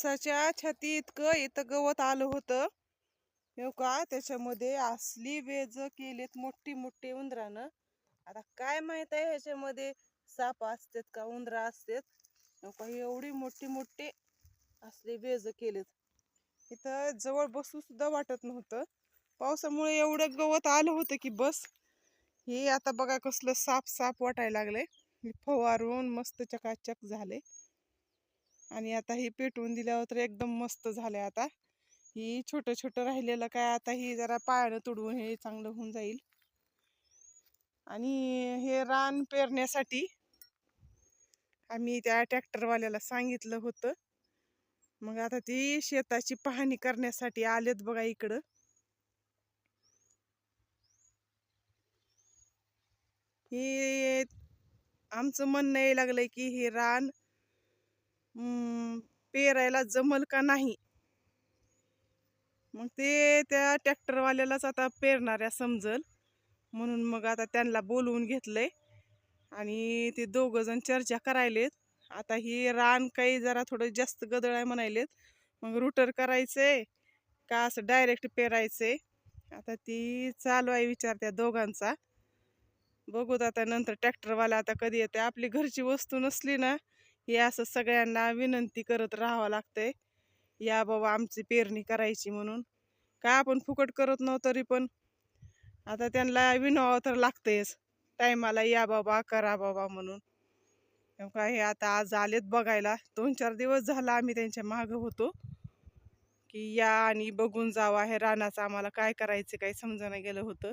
माणसाच्या छाती इतकं इथं गवत आलं होतं. हो का त्याच्यामध्ये असली वेज केलेत मोठी मोठी उंदरानं. आता काय माहीत आहे ह्याच्यामध्ये? साप असतात का उंदरा असतात? हो का एवढी मोठी मोठी असली वेज केलेत. इथं जवळ बसू सुद्धा वाटत नव्हतं. पावसामुळे एवढं गवत आलं होतं की बस. हे आता बघा कसलं साप साप वाटायला लागले फवारून मस्त चकाचक झाले आणि आता हे पेटवून दिल्यावर तर एकदम मस्त झालंय आता. ही छोटं छोटं राहिलेलं काय आता ही जरा पायानं तुडवून हे चांगलं होऊन जाईल. आणि हे रान पेरण्यासाठी आम्ही त्या ट्रॅक्टरवाल्याला सांगितलं होतं. मग आता ती शेताची पाहणी करण्यासाठी आलेत बघा इकडं. हे आमचं म्हणणं यायला लागलंय की हे रान पेरायला जमल का नाही? मग ते त्या ट्रॅक्टरवाल्यालाच आता पेरणाऱ्या समजल. म्हणून मग आता त्यांना बोलवून घेतलंय. आणि ते दोघं जण चर्चा करायलेत. आता ही रान काही जरा थोडं जास्त गदळ आहे म्हणायलेत. मग रुटर करायचंय. का असं डायरेक्ट पेरायचंय? आता ती चालू आहे विचार त्या दोघांचा. बघूत आता नंतर ट्रॅक्टरवाला आता कधी येते आपली घरची वस्तू नसली ना हे असं सगळ्यांना विनंती करत राहावं लागतंय. या बाबा आमची पेरणी करायची म्हणून. का आपण फुकट करत नव्हतं तरी पण. आता त्यांना विनवावं तर लागतंयच. टायमाला या बाबा करा बाबा म्हणून. का हे आता आज आलेत बघायला. दोन चार दिवस झाला आम्ही त्यांच्या मागं होतो. की या आणि बघून जावा हे रानाचं आम्हाला काय करायचं काही समजायला गेलं होतं.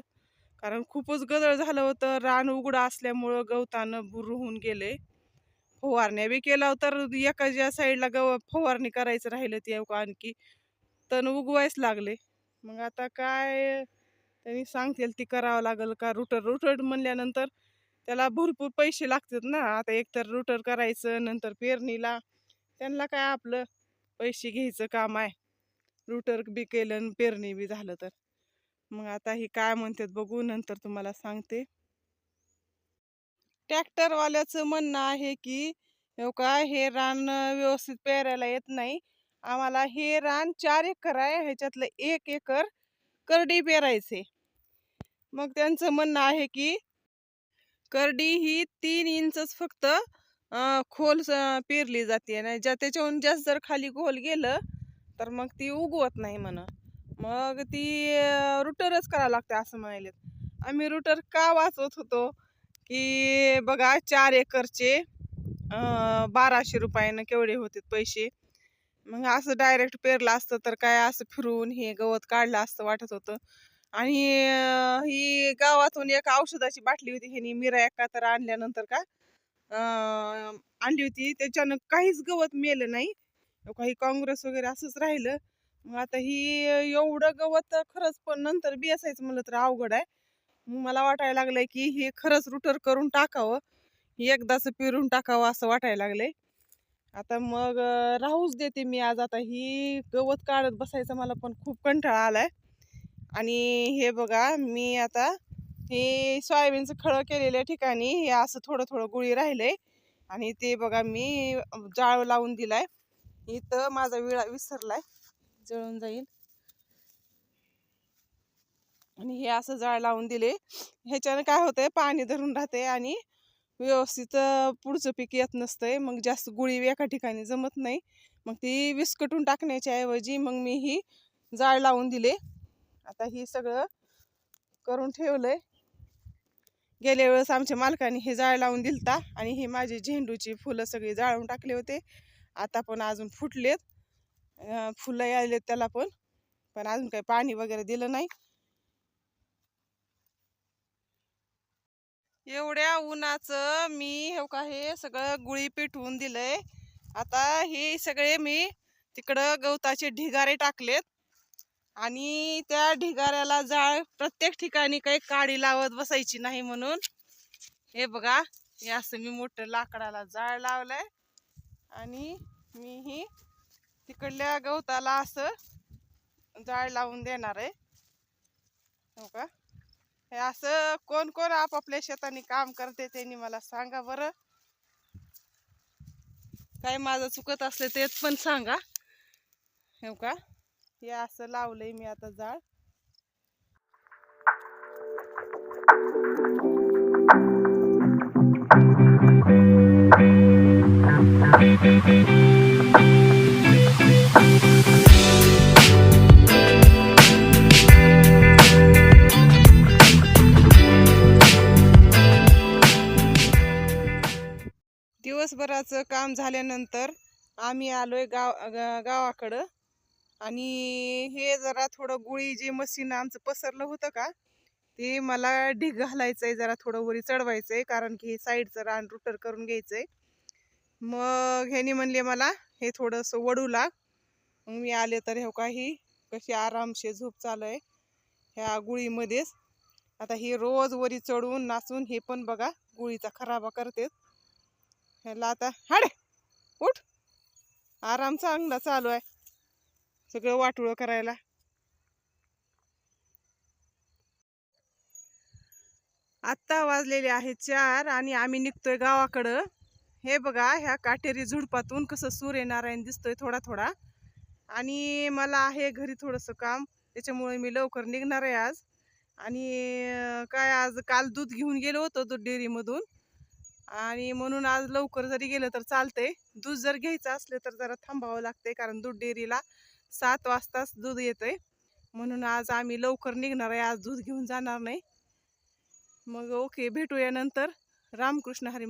कारण खूपच गदळ झालं होतं. रान उघडं असल्यामुळं गवतानं बुर होऊन गेले. फवारण्या बी केला तर एका ज्या साईडला गव फवारणी करायचं राहिलं ते आणखी तण उगवायच लागले. मग आता काय त्यांनी सांगतील ती करावं लागेल का? रुटर रुटर म्हणल्यानंतर त्याला भरपूर पैसे लागतात ना. आता एकतर रुटर करायचं नंतर पेरणीला. त्यांना काय आपलं पैसे घ्यायचं काम आहे. रुटर बी केलं पेरणी बी झालं तर. मग आता ही काय म्हणतात बघू नंतर तुम्हाला सांगते. ट्रॅक्टरवाल्याचं म्हणणं आहे की हो का? हे रान व्यवस्थित पेरायला येत नाही. आम्हाला हे रान चार एकर आहे. ह्याच्यातलं एक एकर करडी पेरायचे मग त्यांचं म्हणणं आहे की करडी ही तीन इंचच फक्त खोल पेरली जाते. आणि ज्या त्याच्याहून जास्त जर खाली खोल गेलं तर मग ती उगवत नाही म्हण. मग ती रुटरच करावं लागते असं म्हणाले आम्ही रुटर का वाचवत होतो? की बघा चार एकरचे बाराशे रुपयानं केवढे होते पैसे. मग असं डायरेक्ट पेरलं असतं तर काय असं फिरून हे गवत काढलं असतं वाटत होतं. आणि ही गावातून एक औषधाची बाटली होती. ह्यानी मिरा एका तर आणल्यानंतर का आणली होती. त्याच्यानं काहीच गवत मेलं नाही. काही काँग्रेस वगैरे असंच राहिलं. मग आता ही एवढं गवत खरंच पण नंतर बी असायचं म्हणलं तर अवघड आहे. मला वाटायला लागलंय की हे खरंच रुटर करून टाकावं. एकदाच पिरून टाकावं असं वाटायला लागलंय. आता मग राहूच देते मी आज. आता ही गवत काढत बसायचं मला पण खूप कंटाळा आलाय. आणि हे बघा मी आता हे सोयाबीनचं खळं केलेल्या ठिकाणी हे असं थोडं थोडं गुळी राहिलंय. आणि ते बघा मी जाळ लावून दिलाय. इथं माझा विळा विसरलाय. जळून जाईल. आणि हे असं जाळ लावून दिले. ह्याच्यानं काय होतंय पाणी धरून राहते आणि व्यवस्थित पुढचं पीक येत नसतंय. मग जास्त गुळी एका ठिकाणी जमत नाही. मग ती विस्कटून टाकण्याच्या ऐवजी मग मी ही जाळ लावून दिले. आता ही सगळं करून ठेवलंय. गेल्या वेळेस आमच्या मालकाने हे जाळ लावून दिलता आणि हे माझी झेंडूची फुलं सगळी जाळून टाकले होते. आता पण अजून फुटलेत. फुलं यायलेत त्याला पण. पण अजून काही पाणी वगैरे दिलं नाही. एवढ्या उन्हाचं मी हे का हे सगळं गुळी पेटवून दिलंय. आता हे सगळे मी तिकडं गवताचे ढिगारे टाकलेत. आणि त्या ढिगाऱ्याला जाळ प्रत्येक ठिकाणी काही काडी लावत बसायची नाही म्हणून. हे बघा हे असं मी मोठं लाकडाला जाळ लावलंय. आणि मी ही तिकडल्या गवताला असं जाळ लावून देणार आहे. हो का हे असं कोण कोण आपापल्या शेताने काम करते त्यांनी मला सांगा बरं. काय माझं चुकत असले ते पण सांगा. हो का? हे असं लावलंय मी आता जाळ. दिवसभराचं काम झाल्यानंतर आम्ही आलोय गाव गा- गावाकडं. आणि हे जरा थोडं गुळी जे मशीन आमचं पसरलं होतं का ते मला ढीग आहे जरा थोडं वरी चढवायचं आहे कारण की हे साईडचं रान रुटर करून घ्यायचं आहे मग ह्याने म्हणले मला हे थोडंसं वडू लाग. मग मी आले तर हे काही कशी आरामशे झोप चालू आहे ह्या गुळीमध्येच. आता हे रोज वरी चढून नाचून हे पण बघा गुळीचा खराबा करतेत. ह्याला आता हाडे! उठ! आराम चांगला चालू आहे. सगळं वाटोळं करायला. आत्ता वाजलेले आहे चार आणि आम्ही निघतोय गावाकडं. हे बघा ह्या काटेरी झुडपातून कसं सूर्यनारायण दिसतोय थोडा थोडा. आणि मला आहे घरी थोडंसं काम त्याच्यामुळे मी लवकर निघणार आहे आज. आणि काय आज काल दूध घेऊन गेलो होतो दूध डेअरीमधून. आणि म्हणून आज लवकर जरी गेलं तर चालतंय. दूध जर घ्यायचं असलं तर जरा थांबावं लागतंय कारण दूध डेअरीला सात वाजताच दूध येतंय. म्हणून आज आम्ही लवकर निघणार आहे आज दूध घेऊन जाणार नाही. मग ओके भेटूया नंतर. रामकृष्ण हरी